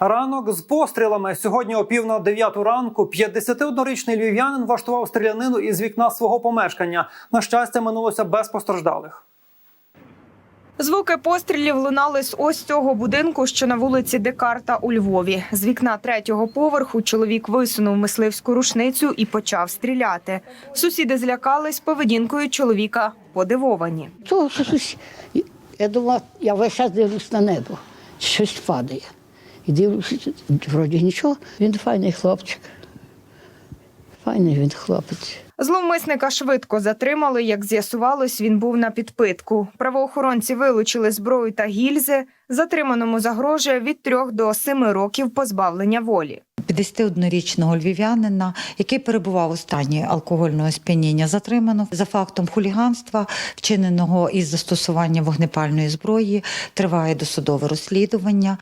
Ранок з пострілами сьогодні о пів на дев'яту ранку 51-річний львів'янин влаштував стрілянину із вікна свого помешкання. На щастя, минулося без постраждалих. Звуки пострілів лунали з ось цього будинку, що на вулиці Декарта у Львові. З вікна третього поверху чоловік висунув мисливську рушницю і почав стріляти. Сусіди злякались поведінкою чоловіка, подивовані. То щось, я думала, я весь час дивлюсь на небо, щось падає. І дивлюсь, вроді нічого, він файний хлопчик. Файний він хлопець. Зловмисника швидко затримали. Як з'ясувалось, він був на підпитку. Правоохоронці вилучили зброю та гільзи. Затриманому загрожує від трьох до семи років позбавлення волі. 51-річного львів'янина, який перебував у стані алкогольного сп'яніння, затримано за фактом хуліганства, вчиненого із застосуванням вогнепальної зброї. Триває досудове розслідування.